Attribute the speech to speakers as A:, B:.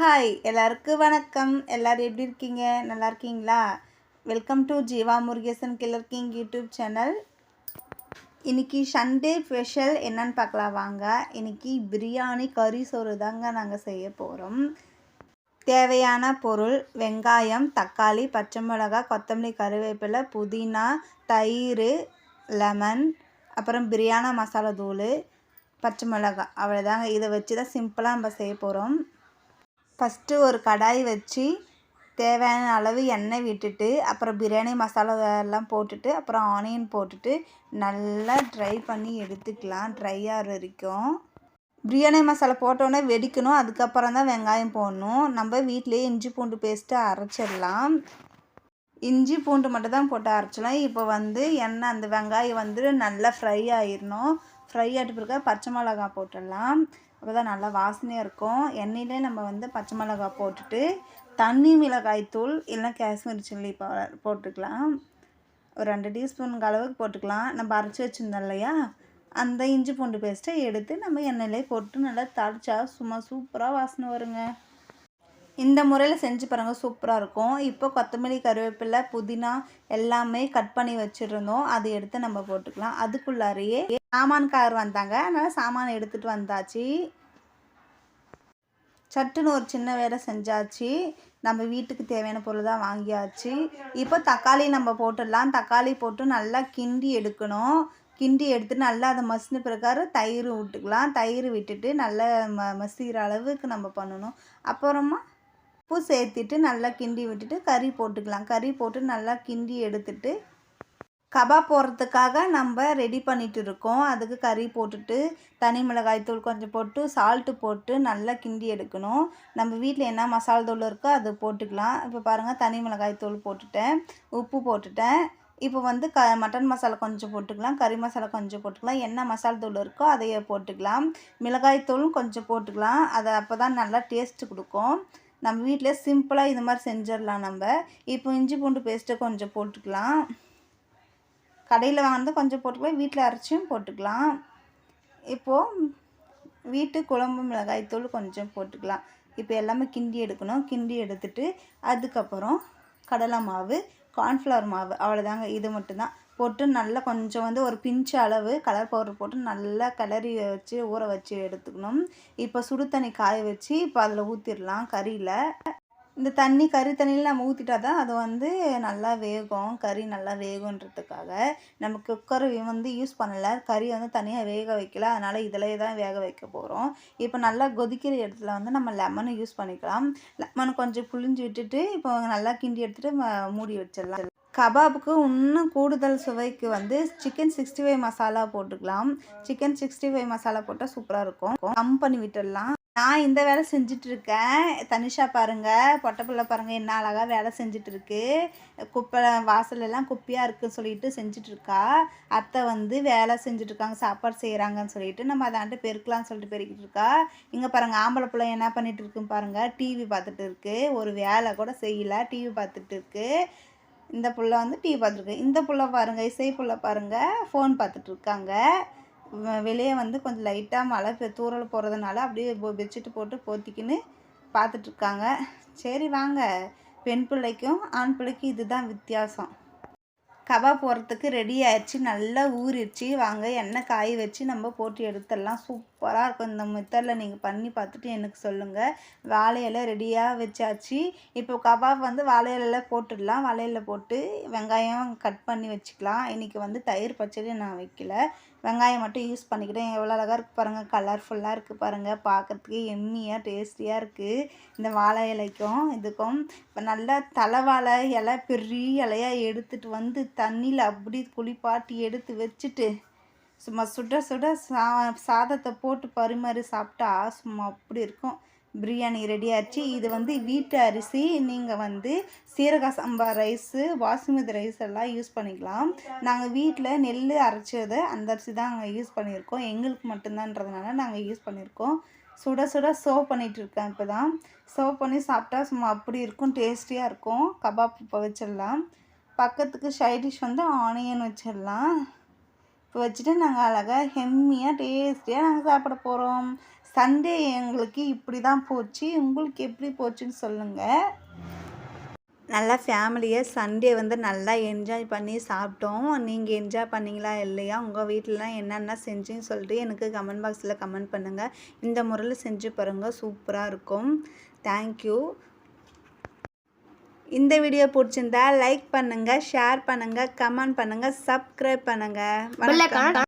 A: hi எல்லாருக்கும் வணக்கம் எல்லோரும் எப்படி இருக்கீங்க நல்லா இருக்கீங்களா welcome to Jeeva Murugesan killer king YouTube channel இன்றைக்கி சண்டே ஸ்பெஷல் என்னன்னு பார்க்கலாம் வாங்க இன்றைக்கி பிரியாணி கறி சோறு தாங்க நாங்கள் செய்ய போகிறோம் தேவையான பொருள் வெங்காயம் தக்காளி பச்சை மிளகா கொத்தமல்லி கருவேப்பிலை புதினா தயிர் லெமன் அப்புறம் பிரியாணி மசாலா தூள் பச்சை மிளகா அவ்வளோதாங்க இதை வச்சு தான் சிம்பிளாக நம்ம செய்ய போகிறோம் ஃபஸ்ட்டு ஒரு கடாய் வச்சு தேவையான அளவு எண்ணெய் விட்டுட்டு அப்புறம் பிரியாணி மசாலா எல்லாம் போட்டுட்டு அப்புறம் ஆனியன் போட்டுட்டு நல்லா ட்ரை பண்ணி எடுத்துக்கலாம் ட்ரை ஆகிற வரைக்கும் பிரியாணி மசாலா போட்டோன்னே வெடிக்கணும் அதுக்கப்புறம் தான் வெங்காயம் போடணும் நம்ம வீட்டிலேயே இஞ்சி பூண்டு பேஸ்ட்டு அரைச்சிடலாம் இஞ்சி பூண்டு மட்டும் தான் போட்டு அரைச்சிடலாம் இப்போ வந்து எண்ணெய் அந்த வெங்காயம் வந்து நல்லா ஃப்ரை ஆயிடணும் ஃப்ரை ஆகிட்டு பிறகு பச்சை மிளகா போட்டுடலாம் அப்போ தான் நல்லா வாசனையாக இருக்கும் எண்ணெயிலே நம்ம வந்து பச்சை மிளகாய் போட்டுட்டு தண்ணி மிளகாய் தூள் இல்லை காஷ்மீர் சில்லி போட்டுக்கலாம் ஒரு ரெண்டு டீஸ்பூன் அளவுக்கு போட்டுக்கலாம் நம்ம அரைச்சி வச்சுருந்தோம் இல்லையா அந்த இஞ்சி பூண்டு பேஸ்ட்டை எடுத்து நம்ம எண்ணெயிலே போட்டு நல்லா தடிச்சா சும்மா சூப்பராக வாசனை வருங்க இந்த முறையில் செஞ்சு பாருங்கள் சூப்பராக இருக்கும் இப்போ கொத்தமல்லி கருவேப்பிலை புதினா எல்லாமே கட் பண்ணி வச்சுருந்தோம் அதை எடுத்து நம்ம போட்டுக்கலாம் அதுக்குள்ளாரையே சாமான்கார் வந்தாங்க அதனால் சாமான் எடுத்துகிட்டு வந்தாச்சு சட்டுன்னு ஒரு சின்ன வேலை செஞ்சாச்சு நம்ம வீட்டுக்கு தேவையான பொருள் தான் வாங்கியாச்சு இப்போ தக்காளி நம்ம போட்டுடலாம் தக்காளி போட்டு நல்லா கிண்டி எடுக்கணும் கிண்டி எடுத்து நல்லா அதை மசின பிறகு தயிர் விட்டுக்கலாம் தயிர் விட்டுட்டு நல்லா ம மசிகிற அளவுக்கு நம்ம பண்ணணும் அப்புறமா உப்பு சேர்த்துட்டு நல்லா கிண்டி விட்டுட்டு கறி போட்டுக்கலாம் கறி போட்டு நல்லா கிண்டி எடுத்துட்டு கபாப் போடுறதுக்காக நம்ம ரெடி பண்ணிட்டு இருக்கோம் அதுக்கு கறி போட்டுட்டு தனி மிளகாய் தூள் கொஞ்சம் போட்டு சால்ட்டு போட்டு நல்லா கிண்டி எடுக்கணும் நம்ம வீட்டில் என்ன மசாலா தூள் இருக்கோ அது போட்டுக்கலாம் இப்போ பாருங்கள் தனி மிளகாய் தூள் போட்டுட்டேன் உப்பு போட்டுட்டேன் இப்போ வந்து க மட்டன் மசாலா கொஞ்சம் போட்டுக்கலாம் கறி மசாலா கொஞ்சம் போட்டுக்கலாம் என்ன மசாலா தூள் இருக்கோ அதையே போட்டுக்கலாம் மிளகாய் தூளும் கொஞ்சம் போட்டுக்கலாம் அதை அப்போ தான் நல்லா டேஸ்ட்டு கொடுக்கும் நம்ம வீட்டில் சிம்பிளாக இது மாதிரி செஞ்சிடலாம் நம்ம இப்போ இஞ்சி பூண்டு பேஸ்ட்டை கொஞ்சம் போட்டுக்கலாம் கடையில் வாங்கினது கொஞ்சம் போட்டுக்கலாம் வீட்டில் அரைச்சியும் போட்டுக்கலாம் இப்போது வீட்டு குழம்பு மிளகாய் தூள் கொஞ்சம் போட்டுக்கலாம் இப்போ எல்லாமே கிண்டி எடுக்கணும் கிண்டி எடுத்துகிட்டு அதுக்கப்புறம் கடலை மாவு கார்ன்ஃப்ளவர் மாவு அவ்வளோதாங்க இது மட்டும்தான் போட்டு நல்லா கொஞ்சம் வந்து ஒரு பிஞ்சு அளவு கலர் பவுடர் போட்டு நல்லா கிளறி வச்சு ஊற வச்சு எடுத்துக்கணும் இப்போ சுடு தண்ணி காய வச்சு இப்போ அதில் ஊற்றிடலாம் கறியில் இந்த தண்ணி கறி தண்ணியில் நம்ம ஊற்றிட்டா தான் அது வந்து நல்லா வேகும் கறி நல்லா வேகுன்றதுக்காக நம்ம குக்கர் வந்து யூஸ் பண்ணலை கறி வந்து தனியாக வேக வைக்கல அதனால் இதிலே தான் வேக வைக்க போகிறோம் இப்போ நல்லா கொதிக்கிற இடத்துல வந்து நம்ம லெமனை யூஸ் பண்ணிக்கலாம் லெமனை கொஞ்சம் புளிஞ்சு விட்டுட்டு இப்போ நல்லா கிண்டி எடுத்துகிட்டு மூடி வச்சிடலாம் கபாபுக்கு இன்னும் கூடுதல் சுவைக்கு வந்து சிக்கன் சிக்ஸ்டி ஃபைவ் மசாலா போட்டுக்கலாம் சிக்கன் சிக்ஸ்டி ஃபைவ் மசாலா போட்டால் சூப்பராக இருக்கும் கம் பண்ணி விட்டுடலாம் நான் இந்த வேலை செஞ்சுட்டு இருக்கேன் தனிஷா பாருங்கள் பொட்டப்பிள்ளை பாருங்கள் என்ன அழகாக வேலை செஞ்சுட்டு இருக்கு குப்பை வாசலெல்லாம் குப்பையாக இருக்குன்னு சொல்லிட்டு செஞ்சுட்டு இருக்கா அத்தை வந்து வேலை இருக்காங்க சாப்பாடு செய்கிறாங்கன்னு சொல்லிட்டு நம்ம அதான்ட்டு பெருக்கலாம்னு சொல்லிட்டு பெருக்கிட்டு இருக்கா இங்கே பாருங்கள் ஆம்பளை பிள்ளை என்ன பண்ணிகிட்டு இருக்குன்னு பாருங்கள் டிவி பார்த்துட்டு இருக்கு ஒரு வேலை கூட செய்யலை டிவி பார்த்துட்டு இருக்குது இந்த புள்ள வந்து டிவி பார்த்துருக்கு இந்த புள்ள பாருங்கள் இசை புள்ள பாருங்கள் ஃபோன் பார்த்துட்ருக்காங்க வெளியே வந்து கொஞ்சம் லைட்டாக மழை தூரல் போகிறதுனால அப்படியே பெட்ஷீட் போட்டு போத்திக்கின்னு பார்த்துட்ருக்காங்க சரி வாங்க பெண் பிள்ளைக்கும் ஆண் பிள்ளைக்கும் இதுதான் வித்தியாசம் கபாப் போடுறதுக்கு ரெடி ஆயிடுச்சு நல்லா ஊறிடுச்சு வாங்க எண்ணெய் காய வச்சு நம்ம போட்டு எடுத்துடலாம் சூப்பராக இருக்கும் இந்த மெத்தடில் நீங்கள் பண்ணி பார்த்துட்டு எனக்கு சொல்லுங்கள் வாழையில ரெடியாக வச்சாச்சு இப்போ கபாப் வந்து வாழையிலலாம் போட்டுடலாம் வாழையில போட்டு வெங்காயம் கட் பண்ணி வச்சுக்கலாம் இன்றைக்கி வந்து தயிர் பச்சடி நான் வைக்கல வெங்காயம் மட்டும் யூஸ் பண்ணிக்கிட்டேன் எவ்வளோ அழகாக இருக்குது பாருங்கள் கலர்ஃபுல்லாக இருக்குது பாருங்கள் பார்க்குறதுக்கு எம்மியாக டேஸ்டியாக இருக்குது இந்த வாழை இலைக்கும் இதுக்கும் இப்போ நல்லா தலைவாழை இலை பெரிய இலையாக எடுத்துகிட்டு வந்து தண்ணியில் அப்படி குளிப்பாட்டி எடுத்து வச்சுட்டு சும்மா சுட சுட சா சாதத்தை போட்டு பரிமாறி சாப்பிட்டா சும்மா அப்படி இருக்கும் பிரியாணி ரெடி ஆச்சு இது வந்து வீட்டு அரிசி நீங்கள் வந்து சீரக சம்பா ரைஸு பாசுமதி ரைஸ் எல்லாம் யூஸ் பண்ணிக்கலாம் நாங்கள் வீட்டில் நெல் அரைச்சதை அந்த அரிசி தான் நாங்கள் யூஸ் பண்ணியிருக்கோம் எங்களுக்கு மட்டும்தான்றதுனால நாங்கள் யூஸ் பண்ணியிருக்கோம் சுட சுட சர்வ் பண்ணிகிட்ருக்கேன் இப்போ தான் சர்வ் பண்ணி சாப்பிட்டா சும்மா அப்படி இருக்கும் டேஸ்டியாக இருக்கும் கபாப் இப்போ வச்சிடலாம் பக்கத்துக்கு டிஷ் வந்து ஆனியன் வச்சிடலாம் இப்போ வச்சுட்டு நாங்கள் அழகாக ஹெம்மியாக டேஸ்டியாக நாங்கள் சாப்பிட போகிறோம் சண்டே எங்களுக்கு இப்படி தான் போச்சு உங்களுக்கு எப்படி போச்சுன்னு சொல்லுங்கள் நல்லா ஃபேமிலியை சண்டே வந்து நல்லா என்ஜாய் பண்ணி சாப்பிட்டோம் நீங்கள் என்ஜாய் பண்ணிங்களா இல்லையா உங்கள் வீட்டிலலாம் என்னென்ன செஞ்சுன்னு சொல்லிட்டு எனக்கு கமெண்ட் பாக்ஸில் கமெண்ட் பண்ணுங்கள் இந்த முறையில் செஞ்சு பாருங்கள் சூப்பராக இருக்கும் தேங்க்யூ இந்த வீடியோ பிடிச்சிருந்தா லைக் பண்ணுங்கள் ஷேர் பண்ணுங்கள் கமெண்ட் பண்ணுங்கள் சப்ஸ்கிரைப் பண்ணுங்கள்